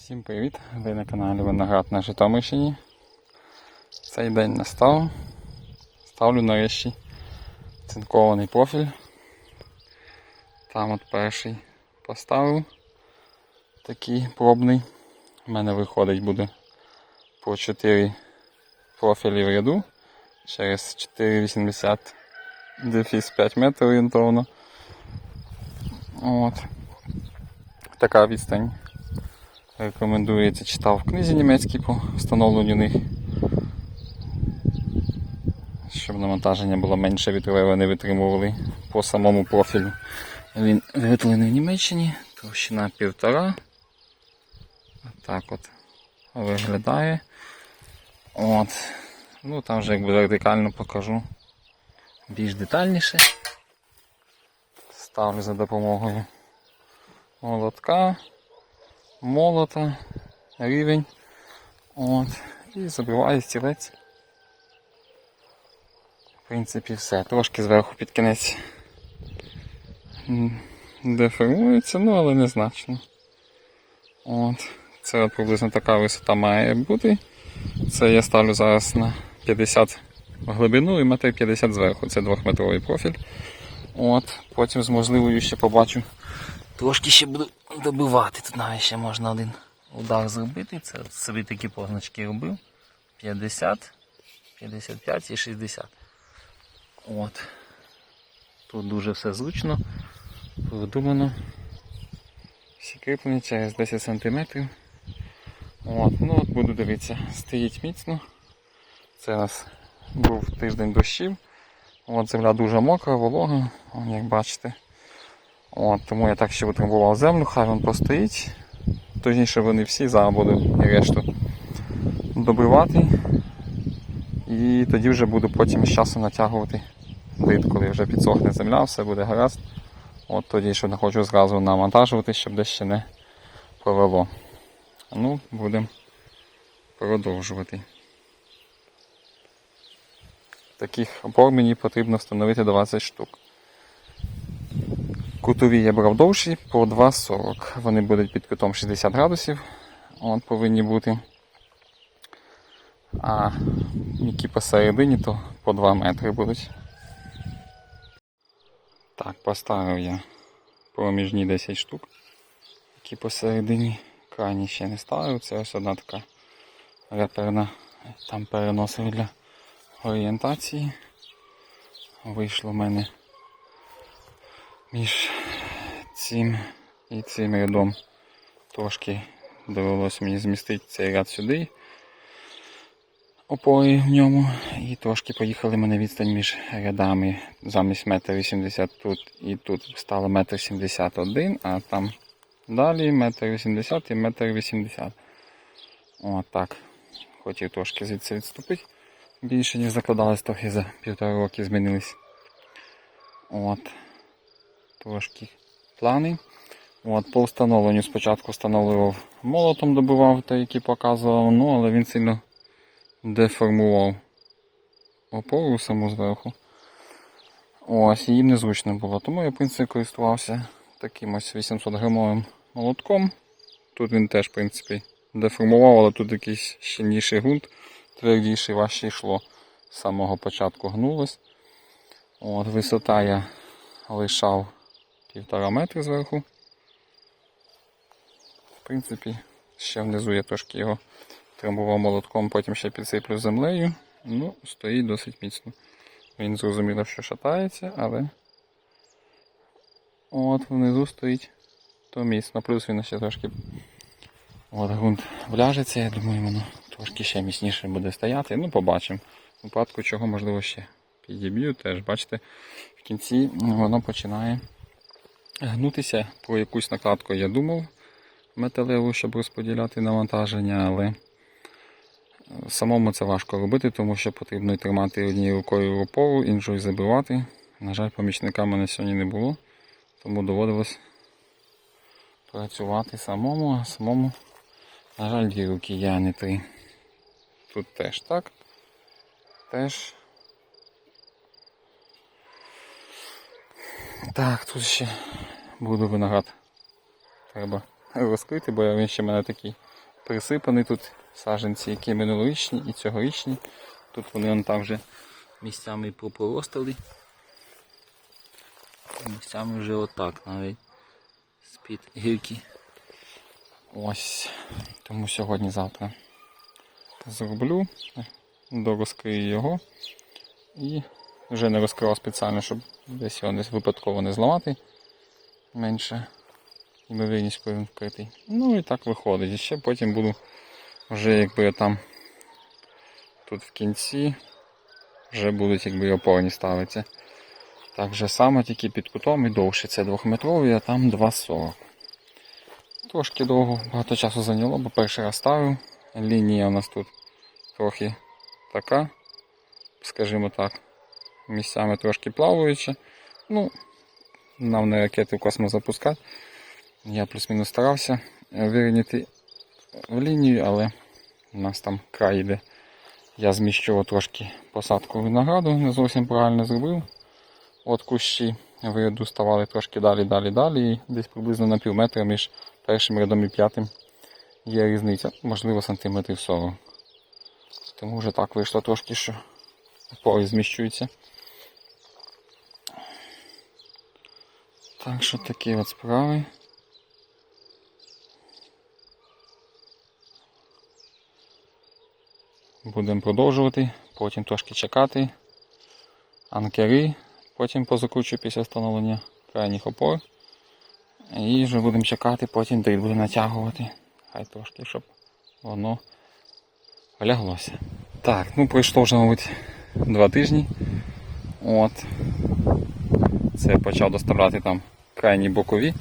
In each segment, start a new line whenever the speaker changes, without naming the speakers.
Всім привіт! Ви на каналі Виноград на Житомирщині. Цей день настав. Ставлю нарешті цинкований профіль. Там от перший поставив такий пробний. У мене виходить буде по 4 профілі в ряду через 4,80 дефіс 5 метрів орієнтовно. От. Така відстань рекомендується, читав в книзі німецькій по встановленню них. Щоб навантаження було менше вітрове, вони витримували по самому профілю. Він виготовлений в Німеччині, товщина півтора. Так от виглядає. От. Ну там вже якби радикально покажу більш детальніше. Ставлю за допомогою молотка молота, рівень. От. І забиваю стілець. В принципі, все. Трошки зверху під кінець деформується, ну але незначно. От. Це приблизно така висота має бути. Це я ставлю зараз на 50 в глибину і метр 50 зверху. Це двохметровий профіль. От. Потім з можливою ще побачу. Трошки ще буду добивати. Тут навіть ще можна один удар зробити. Це собі такі позначки робив. 50, 55 і 60. От. Тут дуже все зручно, продумано. Всі кріплені через 10 см. От, ну от буду дивитися, стоїть міцно. Це у нас був тиждень дощів. От земля дуже мокра, волога, як бачите. От, тому я так ще витримував землю, хай він постоїть. Точніше вони всі, зараз буду і решту добивати. І тоді вже буду потім з часом натягувати лид, коли вже підсохне земля, все буде гаразд. От тоді, що не хочу зразу навантажувати, щоб десь ще не провело. Ну, будемо продовжувати. Таких опор мені потрібно встановити 20 штук. Кутові я брав довші по 2,40. Вони будуть під кутом 60 градусів. От повинні бути. А які посередині, то по 2 метри будуть. Так, поставив я проміжні 10 штук, які посередині. Крайні ще не ставив. Це ось одна така реперна. Там переносив для орієнтації. Вийшло в мене між цим і цим рядом трошки довелося мені змістити цей ряд сюди опори в ньому і трошки поїхали мене відстань між рядами замість метр вісімдесят тут і тут стало метр сімдесят один, а там далі метр вісімдесят і метр вісімдесят. От так. Хотів трошки звідси відступити. Більше ніж закладалось, трохи за півтора роки змінились. От трошки плани. От, По встановленню спочатку встановлював молотом, добивав той, який показував, ну, але він сильно деформував опору саму зверху. Ось, її незручно було. Тому я в принципі користувався таким ось 800 грамовим молотком. Тут він теж в принципі, деформував, але тут якийсь щільніший ґрунт, твердіший, важче йшло. З самого початку гнулось. От, Висота я лишав півтора метри зверху. В принципі, ще внизу я трошки його трамбував молотком, потім ще підсиплю землею. Ну, стоїть досить міцно. Він зрозуміло, що шатається, але от внизу стоїть то міцно. Плюс він ще трошки от ґрунт вляжеться, я думаю, воно трошки ще міцніше буде стояти. Ну, побачимо. В випадку чого, можливо, ще підіб'ю, теж бачите, в кінці воно починає гнутися. Про якусь накладку я думав металеву, щоб розподіляти навантаження, але самому це важко робити, тому що потрібно тримати однією рукою опору, іншою забивати. На жаль, помічника мене сьогодні не було, тому доводилось працювати самому, а самому, на жаль, дві руки я не три. Тут теж так. Теж. Так, тут ще буду виноград. Треба розкрити, бо він ще в мене такий присипаний тут саженці, які минулорічні і цьогорічні. Тут вони вон там вже місцями попоростали. Місцями вже отак навіть з-під гірки. Ось. Тому сьогодні-завтра зроблю, дорозкрию його і вже не розкривав спеціально, щоб десь його випадково не зламати. Менше він вкритий. Ну і так виходить. І ще потім буду вже якби там тут в кінці вже будуть якби опорні ставитися. Так же само, тільки під кутом і довше. Це 2-метровий, а там 2,40. Трошки довго, багато часу зайняло, бо перший раз ставив. Лінія у нас тут трохи така, скажімо так, місцями трошки плаваюча. Ну, нам не ракети в космос запускати. Я плюс-мінус старався вирівняти в лінію, але у нас там край йде. Я зміщував трошки посадку винограду, не зовсім правильно зробив. От кущі в ряду ставали трошки далі, далі, далі. І десь приблизно на пів метра між першим рядом і п'ятим є різниця, можливо, сантиметрів 40. Тому вже так вийшло трошки, що опори зміщуються. Так що такі от справи. Будемо продовжувати, потім трошки чекати. Анкери, потім позакручую після встановлення крайніх опор. І вже будемо чекати, потім дріт буде натягувати. Хай трошки, щоб воно ляглося. Так, ну пройшло вже, мабуть, два тижні. От. Це почав доставляти там крайні бокові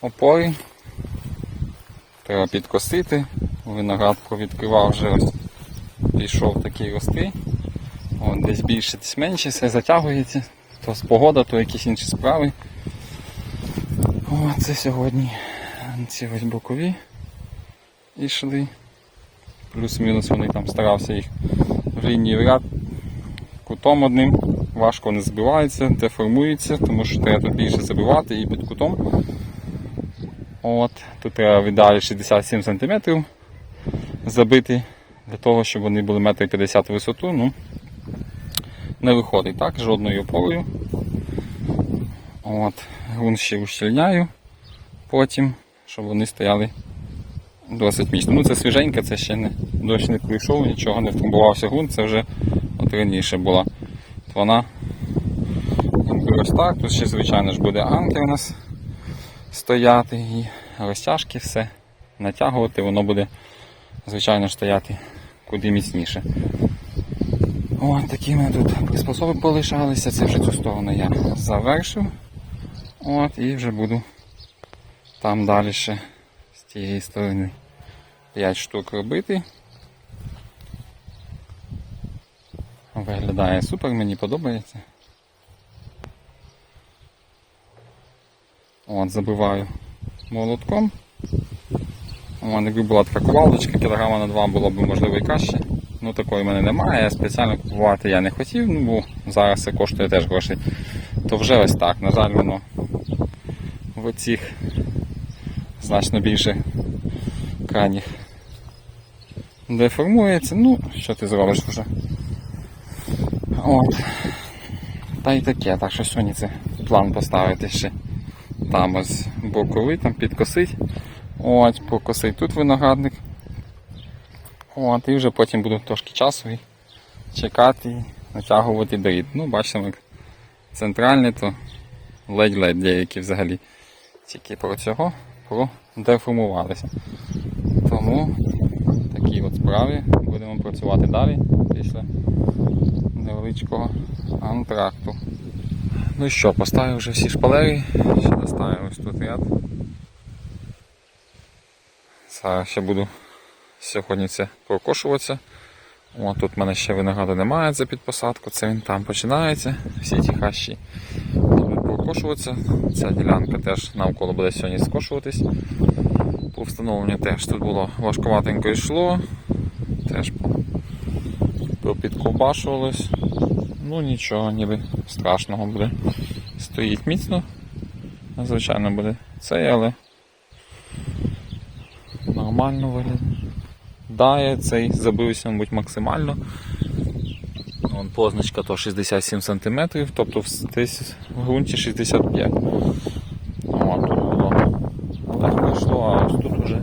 опори. Треба підкосити. Виноград провідкривав вже ось пішов такий рости. От, десь більше, десь менше, все затягується. То з погода, то якісь інші справи. О, це сьогодні ці ось бокові йшли. Плюс-мінус вони там старався їх в лінії в ряд кутом одним. Важко не збиваються, деформуються, тому що треба тут більше забивати і під кутом. От, Тут треба в ідеалі 67 см забити для того, щоб вони були 1,50 м висоту. Ну, не виходить так, жодною опорою. От, Грунт ще ущільняю потім, щоб вони стояли досить міцно. Ну це свіженьке, це ще не дощ не прийшов, нічого не втрамбувався ґрунт, це вже от раніше була. Вона так. Тут ще, звичайно ж, буде анки у нас стояти і розтяжки, все натягувати, воно буде, звичайно, стояти куди міцніше. Ось такі мене тут приспособи полишалися, це вже цю сторону я завершив. От, і вже буду там далі ще з тієї сторони 5 штук робити. Виглядає супер, мені подобається. От, забиваю молотком. У мене якби була така ковалдочка, кілограма на 2 було б можливо і краще. Ну такої в мене немає, спеціально купувати я не хотів, ну бо зараз це коштує теж грошей. То вже ось так. На жаль, воно в оцих значно більше крайніх деформується. Ну, що ти зробиш вже? От. Та й таке, так що сьогодні це план поставити ще там ось боковий, там підкосить. От, покосить тут виноградник. От, і вже потім буду трошки часу і чекати і натягувати дріт. Ну, бачимо, як центральний, то ледь-ледь деякі взагалі тільки про цього продеформувалися. Тому такі от справи будемо працювати далі після невеличкого антракту. Ну що, поставив вже всі шпалери, ще доставив ось тут ряд. Зараз ще буду сьогодні це прокошуватися. О, тут в мене ще винограду немає за під посадку, це він там починається, всі ті хащі будуть прокошуватися. Ця ділянка теж навколо буде сьогодні скошуватись. По встановленню теж тут було важкуватенько йшло, теж попідковбашувалось. Ну нічого, ніби страшного буде. Стоїть міцно. Звичайно буде цей, але нормально виглядає. Цей забився, мабуть, максимально. Вон позначка то 67 см, тобто в- ґрунті 65 О, тут було а ось тут уже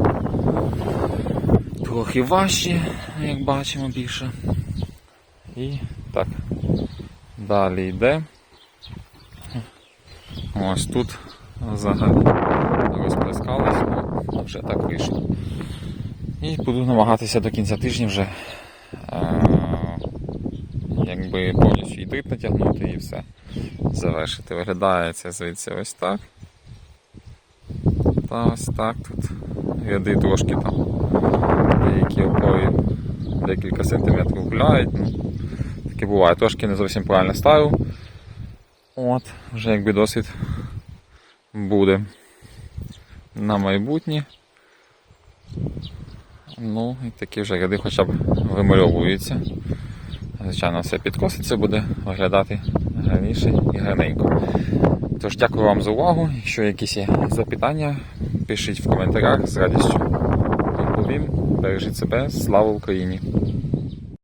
трохи важче, як бачимо більше. І так, далі йде. Ось тут взагалі розплескалось, ну, вже так вийшло. І буду намагатися до кінця тижня вже е, якби повністю і дріб натягнути і все завершити. Виглядає це звідси ось так. Та ось так тут. Ряди трошки там деякі опори декілька сантиметрів гуляють. Ну, таке буває. Трошки не зовсім правильно ставив. От, вже якби досвід буде на майбутнє. Ну, і такі вже ряди хоча б вимальовуються. Звичайно, все підкоситься, буде виглядати гарніше і гарненько. Тож дякую вам за увагу. Якщо якісь є запитання, пишіть в коментарях з радістю відповім. Бережіть себе, слава Україні!